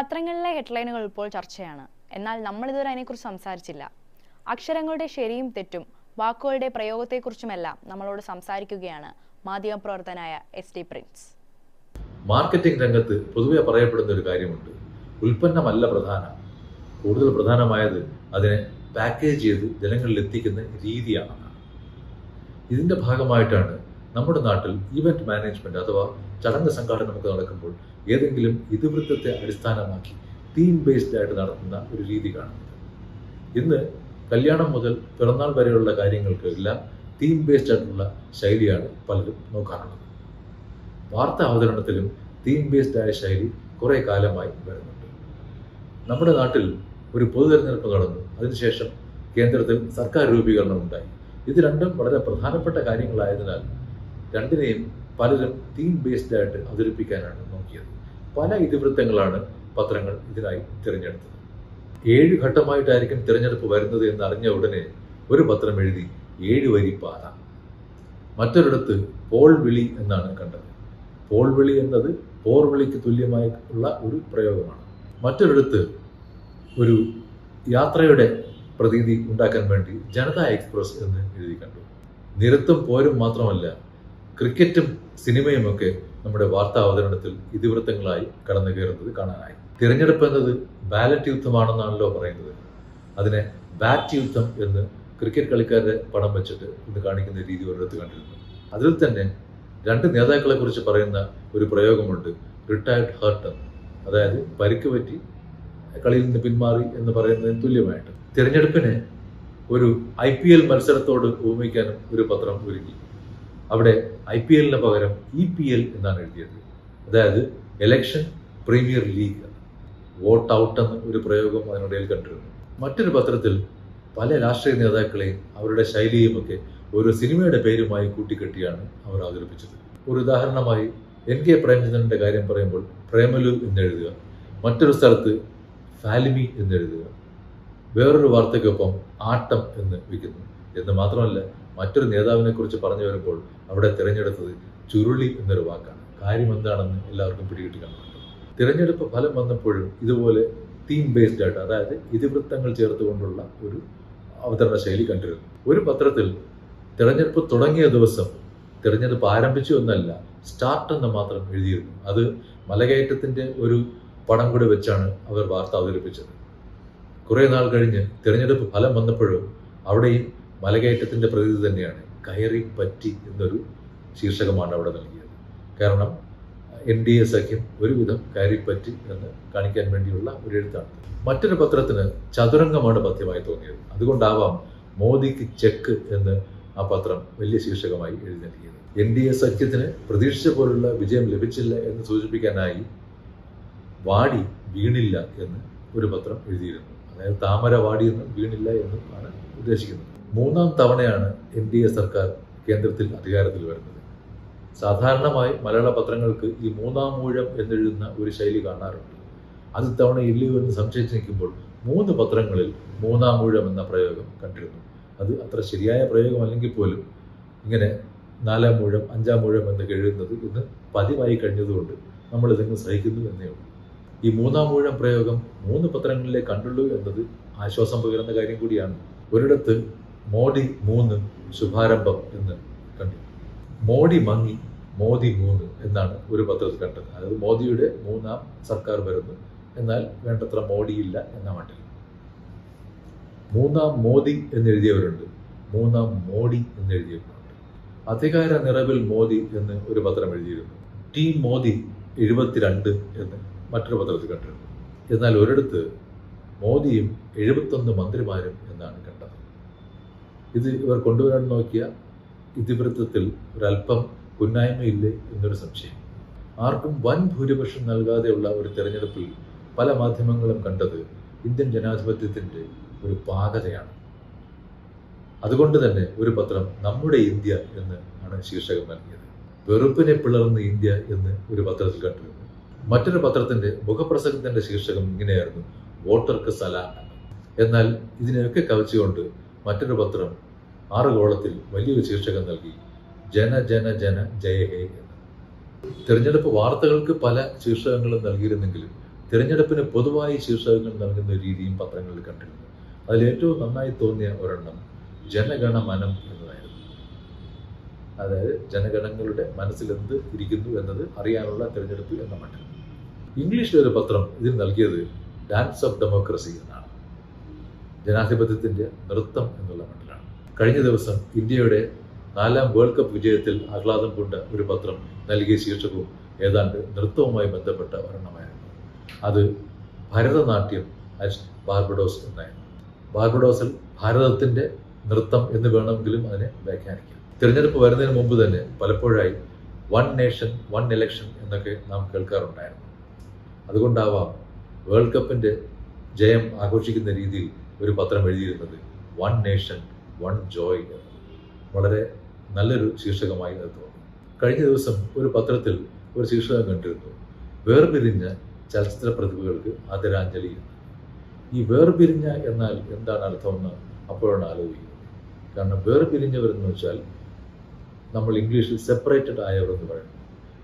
പത്രങ്ങളിലെ ഹെഡ്ലൈനുകൾ ഇപ്പോൾ ചർച്ചയാണ്. എന്നാൽ നമ്മൾ ഇതുവരെ അതിനെക്കുറിച്ച് സംസാരിച്ചില്ല. അക്ഷരങ്ങളുടെ ശരിയും തെറ്റും വാക്കുകളുടെ പ്രയോഗത്തെക്കുറിച്ചുമെല്ലാം നമ്മളോട് സംസാരിക്കുകയാണ് മാധ്യമപ്രവർത്തനായ എസ് ടി പ്രിൻസ്. മാർക്കറ്റിംഗ് രംഗത്ത് പൊതുവെ പറയപ്പെടുന്ന ഒരു കാര്യമുണ്ട്. ഉൽപ്പന്നമല്ല പ്രധാനം. കൂടുതൽ പ്രധാനമായത് അതിനെ പാക്കേജ് ചെയ്ത് ജനങ്ങളിൽ എത്തിക്കുന്ന രീതിയാണ് ഇതിന്റെ ഭാഗമായിട്ടാണ് നമ്മുടെ നാട്ടിൽ ഇവന്റ് മാനേജ്മെന്റ് അഥവാ ചടങ്ങ് സംഘാടനമൊക്കെ നടക്കുമ്പോൾ ഏതെങ്കിലും ഇതിവൃത്തത്തെ അടിസ്ഥാനമാക്കി തീം ബേസ്ഡ് ആയിട്ട് നടത്തുന്ന ഒരു രീതി കാണുന്നത്. ഇന്ന് കല്യാണം മുതൽ പിറന്നാൾ വരെയുള്ള കാര്യങ്ങൾക്ക് എല്ലാം തീം ബേസ്ഡ് ആയിട്ടുള്ള ശൈലിയാണ് പലരും നോക്കാറുള്ളത്. വാർത്താ അവതരണത്തിലും തീം ബേസ്ഡ് ആയ ശൈലി കുറെ കാലമായി വരുന്നുണ്ട്. നമ്മുടെ നാട്ടിൽ ഒരു പൊതു തെരഞ്ഞെടുപ്പ് നടന്നു. അതിനുശേഷം കേന്ദ്രത്തിൽ സർക്കാർ രൂപീകരണം ഉണ്ടായി. ഇത് രണ്ടും വളരെ പ്രധാനപ്പെട്ട കാര്യങ്ങളായതിനാൽ രണ്ടിനെയും പലരും തീം ബേസ്ഡ് ആയിട്ട് അവതരിപ്പിക്കാനാണ് നോക്കിയത്. പല ഇതിവൃത്തങ്ങളാണ് പത്രങ്ങൾ ഇതിനായി തിരഞ്ഞെടുത്തത്. ഏഴ് ഘട്ടമായിട്ടായിരിക്കും തിരഞ്ഞെടുപ്പ് വരുന്നത് എന്ന് അറിഞ്ഞ ഉടനെ ഒരു പത്രം എഴുതി ഏഴ് വരി പാത. മറ്റൊരിടത്ത് പോൾ വിളി എന്നാണ് കണ്ടത്. പോൾ വിളി എന്നത് പോർ വിളിക്ക് തുല്യമായി ഉള്ള ഒരു പ്രയോഗമാണ്. മറ്റൊരിടത്ത് ഒരു യാത്രയുടെ പ്രതീതി ഉണ്ടാക്കാൻ വേണ്ടി ജനതാ എക്സ്പ്രസ് എന്ന് എഴുതി കണ്ടു. നിരത്തും പോരും മാത്രമല്ല ക്രിക്കറ്റും സിനിമയും ഒക്കെ നമ്മുടെ വാർത്താ അവതരണത്തിൽ ഇതിവൃത്തങ്ങളായി കടന്നു കയറുന്നത് കാണാനായി. തിരഞ്ഞെടുപ്പ് എന്നത് ബാലറ്റ് യുദ്ധമാണെന്നാണല്ലോ പറയുന്നത്. അതിനെ ബാറ്റ് യുദ്ധം എന്ന് ക്രിക്കറ്റ് കളിക്കാരുടെ പടം വെച്ചിട്ട് ഇന്ന് കാണിക്കുന്ന രീതി ഒരിടത്ത് കണ്ടിരുന്നു. അതിൽ തന്നെ രണ്ട് നേതാക്കളെ കുറിച്ച് പറയുന്ന ഒരു പ്രയോഗമുണ്ട് റിട്ടയർഡ് ഹേർട്ട് എന്ന്. അതായത് പരിക്ക് പറ്റി കളിയിൽ നിന്ന് പിന്മാറി എന്ന് പറയുന്നതിന് തുല്യമായിട്ട്. തിരഞ്ഞെടുപ്പിനെ ഒരു ഐ പി എൽ മത്സരത്തോട് ഉപമിക്കാനും ഒരു പത്രം ഒരുങ്ങി. അവിടെ ഐ പി എല്ലിന് പകരം ഇ പി എൽ എന്നാണ് എഴുതിയത്. അതായത് election premier league vote out എന്ന ഒരു പ്രയോഗം അതിനിടയിൽ കണ്ടിരുന്നു. മറ്റൊരു പത്രത്തിൽ പല രാഷ്ട്രീയ നേതാക്കളെയും അവരുടെ ശൈലിയുമൊക്കെ ഒരു സിനിമയുടെ പേരുമായി കൂട്ടിക്കെട്ടിയാണ് അവർ അവതരിപ്പിച്ചത്. ഒരു ഉദാഹരണമായി എൻ കെ പ്രേമചന്ദ്രന്റെ കാര്യം പറയുമ്പോൾ പ്രേമലു എന്നെഴുതുക മറ്റൊരു സ്ഥലത്ത് ഫാലിമി എന്നെഴുതുക വേറൊരു വാർത്തയ്ക്കൊപ്പം ആട്ടം എന്ന് വയ്ക്കുന്നു എന്ന് മാത്രമല്ല മറ്റൊരു നേതാവിനെ കുറിച്ച് പറഞ്ഞു വരുമ്പോൾ അവിടെ തിരഞ്ഞെടുത്തത് ചുരുളി എന്നൊരു വാക്കാണ്. കാര്യം എന്താണെന്ന് എല്ലാവർക്കും പിടികിട്ടി കാണുന്നുണ്ട് തിരഞ്ഞെടുപ്പ് ഫലം വന്നപ്പോഴും ഇതുപോലെ തീം ബേസ്ഡ് ആയിട്ട് അതായത് ഇതിവൃത്തങ്ങൾ ചേർത്തുകൊണ്ടുള്ള ഒരു അവതരണ ശൈലി കണ്ടിരുന്നു. ഒരു പത്രത്തിൽ തിരഞ്ഞെടുപ്പ് തുടങ്ങിയ ദിവസം തിരഞ്ഞെടുപ്പ് ആരംഭിച്ചു എന്നല്ല സ്റ്റാർട്ട് എന്ന് മാത്രം എഴുതിയിരുന്നു. അത് മലകയറ്റത്തിന്റെ ഒരു പടം കൂടി വെച്ചാണ് അവർ വാർത്ത അവതരിപ്പിച്ചത്. കുറെ നാൾ കഴിഞ്ഞ് തിരഞ്ഞെടുപ്പ് ഫലം വന്നപ്പോഴും അവിടെയും മലകയറ്റത്തിന്റെ പ്രതീതി തന്നെയാണ്. കയറി പറ്റി എന്നൊരു ശീർഷകമാണ് അവിടെ നൽകിയത്. കാരണം എൻ ഡി എ സഖ്യം ഒരുവിധം കയറിപ്പറ്റി എന്ന് കാണിക്കാൻ വേണ്ടിയുള്ള ഒരു എഴുത്താണ്. മറ്റൊരു പത്രത്തിന് ചതുരംഗമാണ് പദ്യമായി തോന്നിയത്. അതുകൊണ്ടാവാം മോദിക്ക് ചെക്ക് എന്ന് ആ പത്രം വലിയ ശീർഷകമായി എഴുതി നൽകിയത്. എൻ ഡി എ സഖ്യത്തിന് പ്രതീക്ഷിച്ച പോലുള്ള വിജയം ലഭിച്ചില്ല എന്ന് സൂചിപ്പിക്കാനായി വാടി വീണില്ല എന്ന് ഒരു പത്രം എഴുതിയിരുന്നു. അതായത് താമര വാടിയെന്നും വീണില്ല എന്നും ആണ് ഉദ്ദേശിക്കുന്നത്. മൂന്നാം തവണയാണ് എൻ ഡി എ സർക്കാർ കേന്ദ്രത്തിൽ അധികാരത്തിൽ വരുന്നത്. സാധാരണമായി മലയാള പത്രങ്ങൾക്ക് ഈ മൂന്നാം മൂഴം എന്നെഴുതുന്ന ഒരു ശൈലി കാണാറുണ്ട്. അത് തവണ ഇല്ലയോ എന്ന് സംശയിച്ച് നിൽക്കുമ്പോൾ മൂന്ന് പത്രങ്ങളിൽ മൂന്നാം മൂഴം എന്ന പ്രയോഗം കണ്ടിരുന്നു. അത് അത്ര ശരിയായ പ്രയോഗമല്ലെങ്കിൽ പോലും ഇങ്ങനെ നാലാം മൂഴം അഞ്ചാം മൂഴം എന്നൊക്കെ എഴുതുന്നത് ഇന്ന് പതിവായി കഴിഞ്ഞതുകൊണ്ട് നമ്മൾ ഇതിന് സഹിക്കുന്നു എന്നേ ഉള്ളൂ. ഈ മൂന്നാം മൂഴം പ്രയോഗം മൂന്ന് പത്രങ്ങളിലെ കണ്ടുള്ളൂ എന്നത് ആശ്വാസം പകരുന്ന കാര്യം കൂടിയാണ്. ഒരിടത്ത് മോഡി മൂന്ന് ശുഭാരംഭം എന്ന് കണ്ടു. മോഡി മങ്ങി മോദി മൂന്ന് എന്നാണ് ഒരു പത്രത്തിൽ കണ്ടത്. അതായത് മോദിയുടെ മൂന്നാം സർക്കാർ വരുന്നു. എന്നാൽ വേണ്ടത്ര മോഡിയില്ല എന്ന മട്ടിൽ. മൂന്നാം മോദി എന്നെഴുതിയവരുണ്ട്. മൂന്നാം മോഡി എന്നെഴുതിയവരുണ്ട്. അധികാര നിറവിൽ മോദി എന്ന് ഒരു പത്രം എഴുതിയിരുന്നു. ടീം മോദി എഴുപത്തിരണ്ട് എന്ന് മറ്റൊരു പത്രത്തിൽ കണ്ടിരുന്നു എന്നാൽ ഒരിടത്ത് മോദിയും എഴുപത്തൊന്ന് മന്ത്രിമാരും എന്നാണ് കണ്ടത്. ഇത് ഇവർ കൊണ്ടുവരാൻ നോക്കിയ ഇതിവൃത്തത്തിൽ ഒരല്പം കുന്നായ്മയില്ലേ എന്നൊരു സംശയം. ആർക്കും വൻ ഭൂരിപക്ഷം നൽകാതെയുള്ള ഒരു തെരഞ്ഞെടുപ്പിൽ പല മാധ്യമങ്ങളും കണ്ടത് ഇന്ത്യൻ ജനാധിപത്യത്തിന്റെ ഒരു പാകതയാണ്. അതുകൊണ്ട് തന്നെ ഒരു പത്രം നമ്മുടെ ഇന്ത്യ എന്ന് ആണ് ശീർഷകം നൽകിയത്. വെറുപ്പിനെ പിളർന്ന് ഇന്ത്യ എന്ന് ഒരു പത്രത്തിൽ കണ്ടിരുന്നു. മറ്റൊരു പത്രത്തിന്റെ മുഖപ്രസംഗത്തിന്റെ ശീർഷകം ഇങ്ങനെയായിരുന്നു വോട്ടർക്ക് സലാം. എന്നാൽ ഇതിനെയൊക്കെ കവച്ചുകൊണ്ട് മറ്റൊരു പത്രം ആറ് കോളത്തിൽ വലിയൊരു ശീർഷകം നൽകി ജന ജന ജന ജയ ഹേ എന്ന്. തിരഞ്ഞെടുപ്പ് വാർത്തകൾക്ക് പല ശീർഷകങ്ങളും നൽകിയിരുന്നെങ്കിലും തിരഞ്ഞെടുപ്പിന് പൊതുവായി ശീർഷകങ്ങൾ നൽകുന്ന രീതിയും പത്രങ്ങളിൽ കണ്ടിരുന്നു. അതിൽ ഏറ്റവും നന്നായി തോന്നിയ ഒരെണ്ണം ജനഗണമനം എന്നതായിരുന്നു. അതായത് ജനഗണങ്ങളുടെ മനസ്സിലെന്ത് ഇരിക്കുന്നു എന്നത് അറിയാനുള്ള തിരഞ്ഞെടുപ്പ് എന്ന മട്ടിൽ. ഇംഗ്ലീഷിലെ ഒരു പത്രം ഇതിന് നൽകിയത് ഡാൻസ് ഓഫ് ഡെമോക്രസി എന്നാണ്. ജനാധിപത്യത്തിന്റെ നൃത്തം എന്നുള്ള മണ്ഡലാണ്. കഴിഞ്ഞ ദിവസം ഇന്ത്യയുടെ നാലാം വേൾഡ് കപ്പ് വിജയത്തിൽ ആഹ്ലാദം കൊണ്ട ഒരു പത്രം നൽകിയ ശീർഷകവും ഏതാണ്ട് നൃത്തവുമായി ബന്ധപ്പെട്ട ഒരെണ്ണമായിരുന്നു. അത് ഭരതനാട്യം അറ്റ് ബാർബഡോസ് എന്നായിരുന്നു. ബാർബഡോസിൽ ഭാരതത്തിന്റെ നൃത്തം എന്ന് വേണമെങ്കിലും അതിനെ വ്യാഖ്യാനിക്കാം. തിരഞ്ഞെടുപ്പ് വരുന്നതിന് മുമ്പ് തന്നെ പലപ്പോഴായി വൺ നേഷൻ വൺ ഇലക്ഷൻ എന്നൊക്കെ നാം കേൾക്കാറുണ്ടായിരുന്നു. അതുകൊണ്ടാവാം വേൾഡ് കപ്പിന്റെ ജയം ആഘോഷിക്കുന്ന രീതിയിൽ ഒരു പത്രം എഴുതിയിരുന്നത് വൺ നേഷൻ വൺ ജോയ് വളരെ നല്ലൊരു ശീർഷകമായി അത് തോന്നി. കഴിഞ്ഞ ദിവസം ഒരു പത്രത്തിൽ ഒരു ശീർഷകം കണ്ടിരുന്നു. വേർപിരിഞ്ഞ ചലച്ചിത്ര പ്രതിഭകൾക്ക് ആദരാഞ്ജലി ഈ വേർപിരിഞ്ഞ എന്നാൽ എന്താണ് അർത്ഥമെന്ന് അപ്പോഴാണ് ആലോചിക്കുന്നത്. കാരണം വേർപിരിഞ്ഞവരെന്ന് വെച്ചാൽ നമ്മൾ ഇംഗ്ലീഷിൽ സെപ്പറേറ്റഡ് ആയവർ എന്ന് പറയുന്നു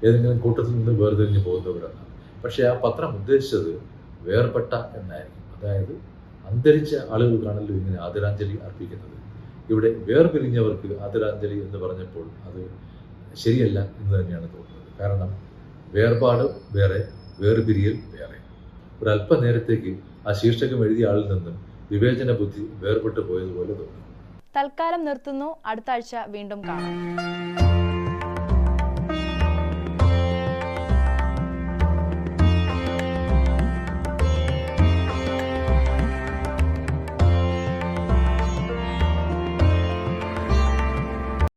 ഏതെങ്കിലും കൂട്ടത്തിൽ നിന്ന് വേർതിരിഞ്ഞ് പോകുന്നവരെന്നാണ് പക്ഷേ ആ പത്രം ഉദ്ദേശിച്ചത് വേർപെട്ട എന്നായിരുന്നു അതായത് അന്തരിച്ച ആളുകൾക്കാണല്ലോ ഇങ്ങനെ ആദരാഞ്ജലി അർപ്പിക്കുന്നത്. ഇവിടെ വേർപിരിഞ്ഞവർക്ക് ആദരാഞ്ജലി എന്ന് പറഞ്ഞപ്പോൾ അത് ശരിയല്ല എന്ന് തന്നെയാണ് തോന്നുന്നത്. കാരണം വേർപാട് വേറെ വേർപിരിയൽ വേറെ. ഒരല്പനേരത്തേക്ക് ആ ശീർഷകം എഴുതിയ ആളിൽ നിന്നും വിവേചന ബുദ്ധി വേർപെട്ടു പോയതുപോലെ തോന്നി. തൽക്കാലം നിർത്തുന്നു. അടുത്ത ആഴ്ച വീണ്ടും കാണാം.